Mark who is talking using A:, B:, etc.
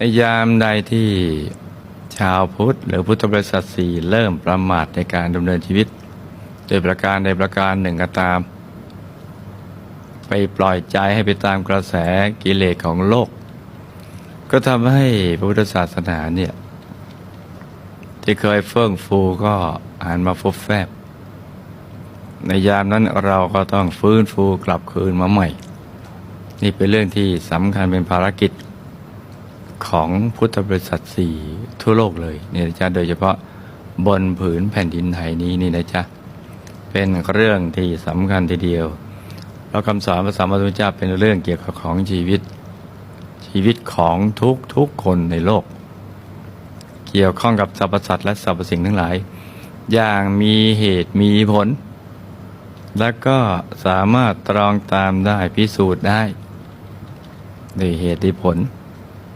A: ในยามใดที่ชาวพุทธหรือพุทธบริษัทสี่เริ่มประมาทในการดำเนินชีวิต โดยประการใดประการหนึ่งก็ตาม ไปปล่อยใจให้ไปตามกระแสกิเลสของโลก ก็ทำให้พระพุทธศาสนาเนี่ยที่เคยเฟื่องฟูก็อ่านมาฟุบแฟบ ในยามนั้นเราก็ต้องฟื้นฟูกลับคืนมาใหม่ นี่เป็นเรื่องที่สำคัญเป็นภารกิจ ของพุทธบริษัทสี่ทั่วโลกเลยนี่นะจ๊ะโดยเฉพาะบนผืนแผ่นดินไทยนี้นี่นะจ๊ะเป็นเรื่องที่สำคัญทีเดียวเพราะคำสอนพระสัมมาสัมพุทธเจ้าเป็นเรื่องเกี่ยวกับของชีวิต ชีวิตของทุกทุกคนในโลก เกี่ยวข้องกับสรรพสัตว์และสรรพสิ่งทั้งหลาย อย่างมีเหตุมีผล และก็สามารถตรองตามได้พิสูจน์ได้ด้วยเหตุผล